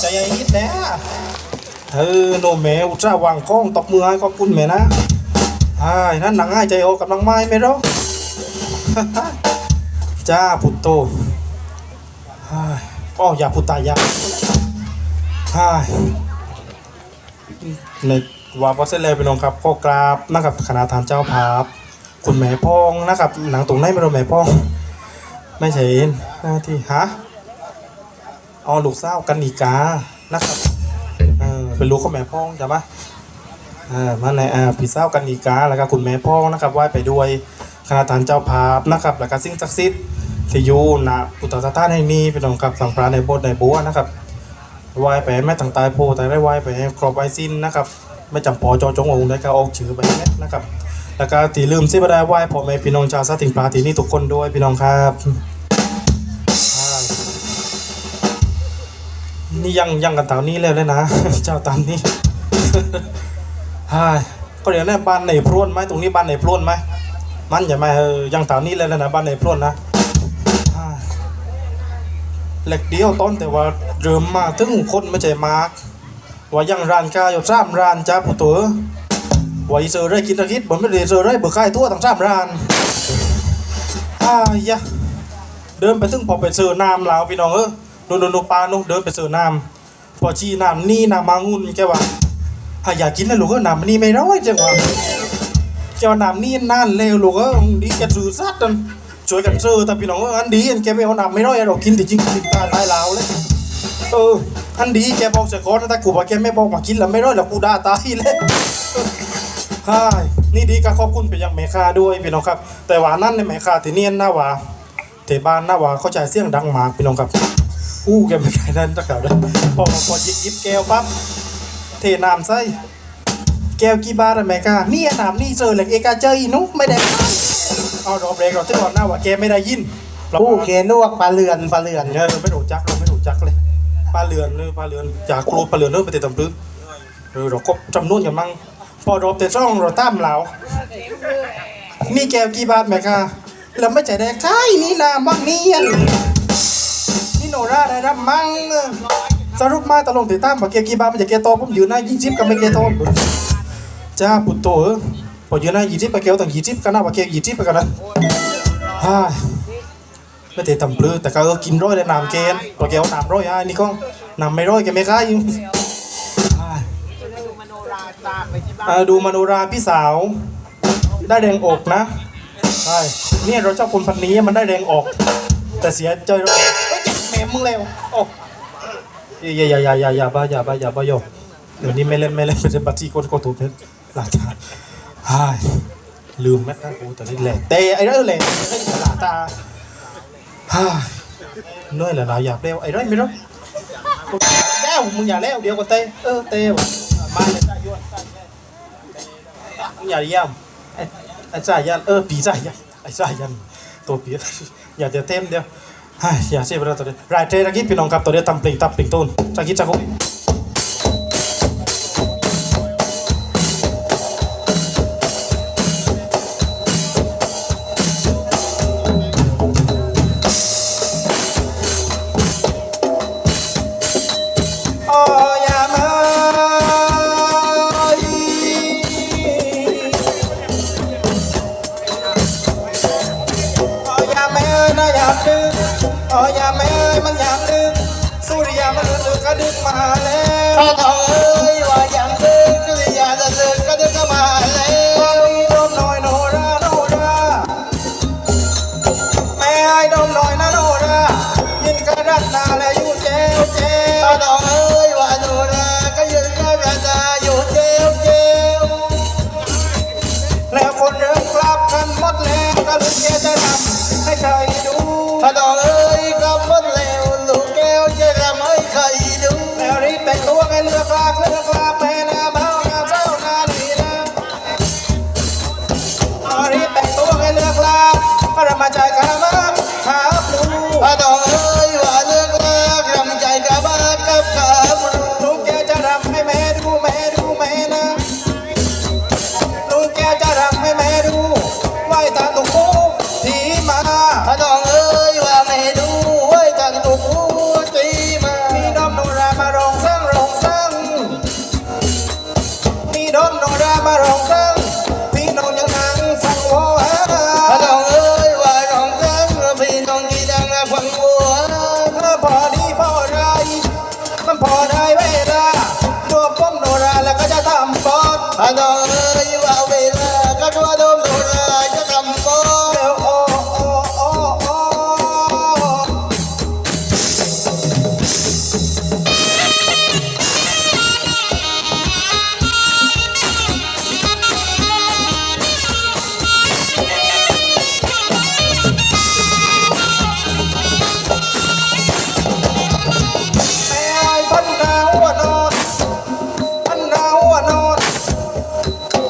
ใจเย็นนิดนะเออโนแม่อุตส่าห์วางกล้องตบมือให้ขอบคุณแม่นะไอ้านั่นหนังให้ใจโอกำลังไม้ไมเราจ้าพุตโตไอ้ายอ้ออย่าพุตตายาไอ้าในว่าพอเสร็จแล้วพี่น้องครับก็กราบนะครับคณะทานเจ้าภาพ คุณแม่พองนะครับ หนังตรงไหนไม่รู้แม่พอง ไม่ใช่หน้าที่ฮะ เอลูกสาวกันอีกานะครับเออเป็นลูกของแม่พ่องใช่ไหมอ่ามาในอ่าพี่สาวกันอีกาแล้วก็คุณแม่พ่องนะครับไหว้ไปด้วยคณะทานเจ้าภาพนะครับแล้วก็สิ่งศักดิ์สิทธิ์ที่อยู่ณอุตตรสถานให้นี้เป็นองค์กับสังปราในโบสถ์ในบัวนะครับไหว้ไปแม่ต่างตายโพแต่ได้ไหว้ไปครอบไว้สิ้นนะครับไม่จำปอจอจงองค์ได้ก็ออกชื่อไปเนี่ยนะครับแล้วก็ตีลืมที่ไม่ได้ไหว้พ่อแม่พี่น้องชาวซาติงปลาที่นี่ทุกคนด้วยพี่น้องครับ นี่ยังยังกันเต่านี้แล้วเลยนะ เจ้าตามนี้ฮ่าก็เดี๋ยวแน่บ้านไหนพรวนไหมตรงนี้บ้านไหนพรวนไหมมันอย่ามาเออยังเต่านี้แล้วนะบ้านไหนพรวนนะฮ่ายเหล็กเดียวต้นแต่ว่าเริ่มมาถึงคนไม่ใจมากว่ายังรานกาอยู่สามรานจ้าผู้ตัวว่าอีเซอร์ได้กินตะคิดบ่ไม่ได้เซอร์ได้เบิกค่ายทั่วทั้งสามรานอ้ายะเดินไปถึงพอไปเจอน้ำล้วพี่น้องเออ โนโนโนปลาโนเดินไปเจอน้ำพอชี้น้ำนี่น้ำมางุ่นแกว่าหาอยากกินแล้วลูกเออน้ำนี่ไม่ร้อยจังหวะแกว่าน้ำนี่นั่นแล้วลูกเออดีแกซื้อซัดกันช่วยกันเจอแต่พี่น้องอันดีอันแกไม่เอาน้ำไม่ร้อยเรากินแต่จริงติดตาตายลาวเลยเอออันดีแกบอกจะขอนะแต่กูบอกแกไม่บอกมากินแล้วไม่ร้อยแล้วกูด่าตายเลยใช่นี่ดีก็ขอบคุณไปยังแม่ค้าด้วยพี่น้องครับ แต่ว่านั่นในแม่ค้าที่เนียนหนะว่าเทบ้านหน้าว่าเข้าใจเสียงดังมากพี่น้องครับ อู้แกไม่ใช่นั่นตะขาวเลยพอพอหยิบหยิบแก้วปั๊บเทน้ำใส่แก้วกี่บาทอะแม่กานี่น้ำนี่เจอเหล็กเอกาเจออีนุไม่ได้เอารอบแรกเราที่ก่อนหน้าว่าแกไม่ได้ยินเราผู้เคนวกปลาเรือนปลาเรือนเนี่ยเราไม่รู้จักเราไม่รู้จักเลยปลาเรือนเลยปลาเรือนจากครูปลาเรือนเริ่มไปเตะตำลึกเออเราก็จำนวนกันมั่งพอรอบเตะช่องเราตามเรานี่แก้วกี่บาทแม่กาเราไม่ใจได้ใช่นี่นะมังเนียนนี่ โนราได้รับมั่งสรุปมาตลงติดตามบอกเกกีบามันจะเกโตผมยืนหน้ายี่สิบก็ไม่เกโตจ้าปุตโตเออพอยืนหน้ายี่สิบไปเกียร์ตั้งยี่สิบก็น่าว่าเกียร์ยี่สิบไปกันนะฮ่าไม่ได้ทำปลื้แต่ก็กินร้อยเลยน้ำเกณฑ์พอเกียร์น้ำร้อยอะนี่ก็น้ำไม่ร้อยแกไม่ค่ายอยู่ดูมโนราพี่สาว ได้แดงอกนะใช่เนี่ยเราเจ้าคนพันนี้มันได้แดงออก แต่เสียใจเราเฮ้ย มึงแล้วโอ้อย่าอย่าอย่าอย่าอย่าบ้าอย่าบ้าอย่าบ้าโยเดี๋ยวนี้ไม่เล่นไม่เล่นเป็นบัตรที่โคตรโคตรถูกเพชรหลาตาฮ่าลืมแม่ตากูแต่นี่แหละเตะไอ้เรื่องแหละหลาตาฮ่ายเหนื่อยแล้วเราอยากเร็วไอ้เรื่องไม่รู้แล้วมึงอย่าแล้วเดี๋ยวก็เตะเออเตะมาเลยจ้ายวดมึงอย่าเยี่ยมไอ้จ่ายยันเออปีจ่ายยันไอ้จ่ายยันตัวปีอย่าเดี๋ยวเต็มเดียว ไอ้ยาเจ็บระตัวนี้รายเทระกี้พี่น้องครับตัวนี้ตั้มปิงตั้มปิงตูนจะกี้จะคุยเ ya mẹ ơi มันอยากดึงสุริยามันเลือกก็ดึงมาแล้วทองเอ้ยว่าอย่างดิมกิริยาจะดินก็ดินเข้ามาแล้วโอ้ดมหน่อยโนราโนราแม่ไอ้โดมหน่อยนะโนรายินกระดัดหนาแล้วอยู่เจลเจพ่อลทองเอ้ยว่าโนราก็ยืนก็ราตาอยู่เจลเจลแล้วคนเริ่มกลับกันหมดแล้วก็ลุกแกจ चाहेगा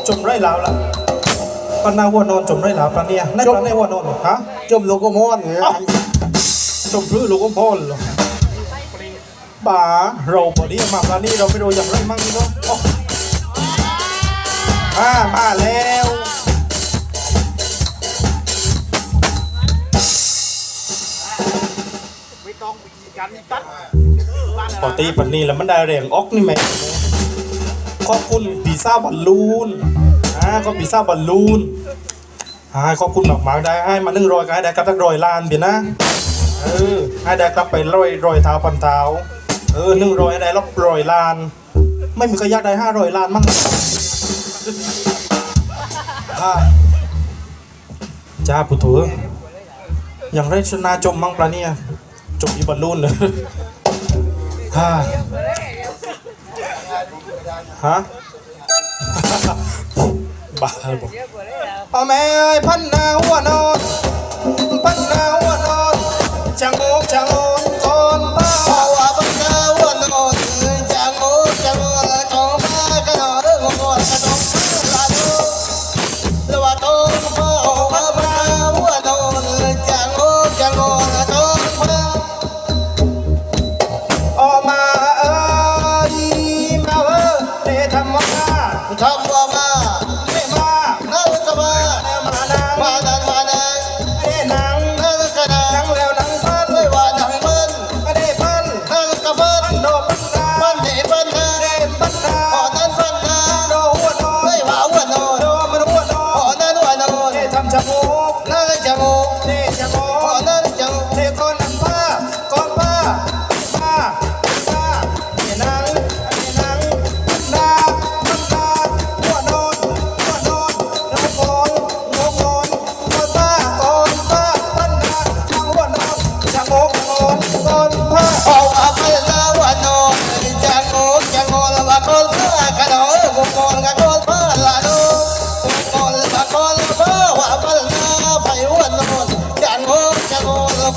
จมไรลาวละพันดาวหัวนอนจมไรลาวปลาเนี่ยในปลาในหัวนอนฮะจมโลกมอนเนี่ยเอ้าจมพลื้ลูกก็พ่อเหรอบ่าเราพอดีมาปลานี่เราไปดูอย่างไรมั่งนี่เนาะโอ้มามาแล้วปกติปันนี้แล้วมันได้แรงออกนี่แม่ขอบคุณปีซ่าบอลลูนอ่าก็ปีซาบอลลูนอ่าขอบคุณมากมากๆได้ให้มาหนึ่งรอยก็ให้ได้กลับสักรอยล้านเบียนะ เออให้ได้กลับไปรอยรอยเท้าพันเท้า เออหนึ่งรอยให้ได้รอบรอยล้าน ไม่มีใครอยากได้ห้ารอยล้านมั้งอ่าจ้าปุถุออย่างไรชนะจมมั่งปลาเนี่ยจมอีบอลลูนเลยฮ่าฮะ บ้าบอกพ่อแม่พันนาหัวนอน พันนา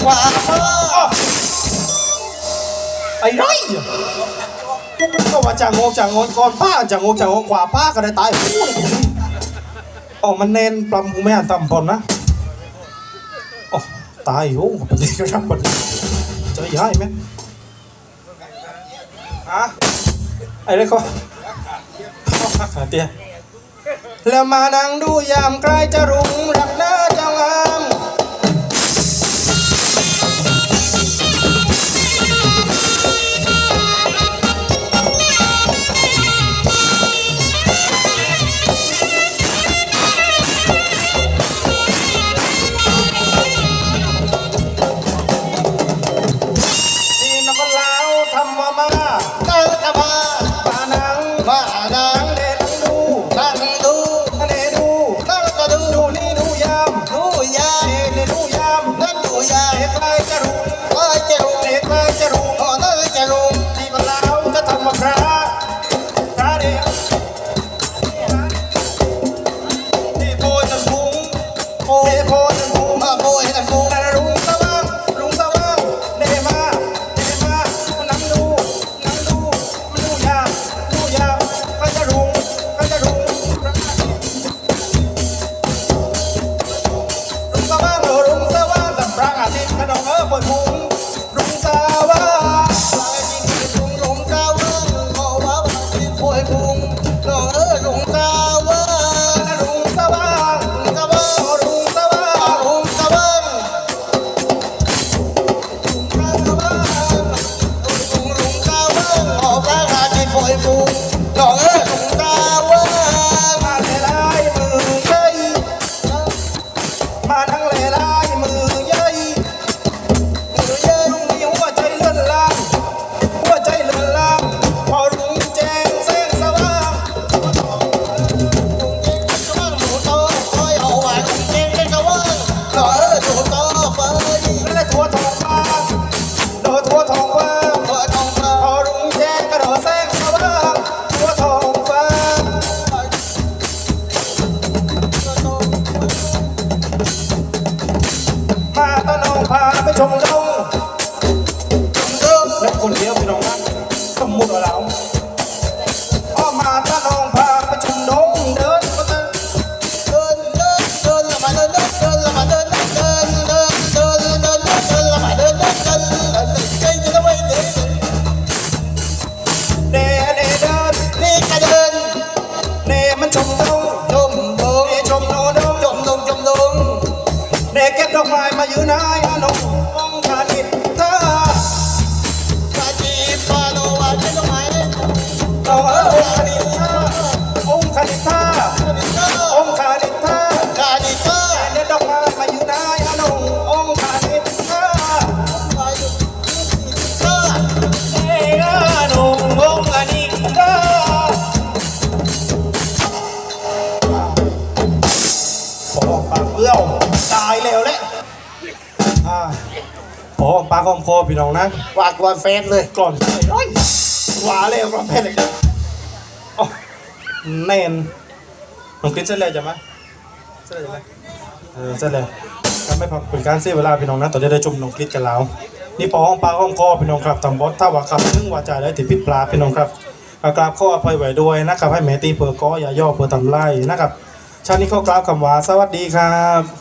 มูกละกว่าไอ้ไรก็ว่าจางงจางงก้อนผ้าจางงจางงกว่าผ้าก็ได้ตายอ๋อมันเน้นปลำกูไม่อ่านตำพอนนะอ๋อตายโอ้ปฏิกรรมปฏิจะย้ายไหมฮะไอ้เล็กก็ขาเตี้ยแล้วมานั่งดูยามใกล้จะรุ่งรักหน้าจ้างาม ơi, quần hùng 我操 ปากเอื้ยวตายแล้วแหละอ่าพอปากคอมคอพี่น้องนะวากวนเฟสเลยก่อนโอ้ยหวาเลยมาเพลเลยอ๋อแน่นน้องกินเส้นเลยจะไหมเส้นเลยจะไหมเออเส้นเลยก็ไม่พักเป็นการเสียเวลาพี่น้องนะตอนนี้ได้จุ่มน้องกินกันแล้ว นี่ปอห้องปลาห้องคอพี่น้องครับทำบอสถ้าว่าคำนึงว่าจ่ายได้ติดพิษปลาพี่น้องครับกราบข้ออภัยไว้ด้วยนะครับให้แม่ตีเปิดก้ออย่าย่อเปิดทำไล่นะครับ ชาตินี้ข้อกล่าวคำว่าสวัสดีครับ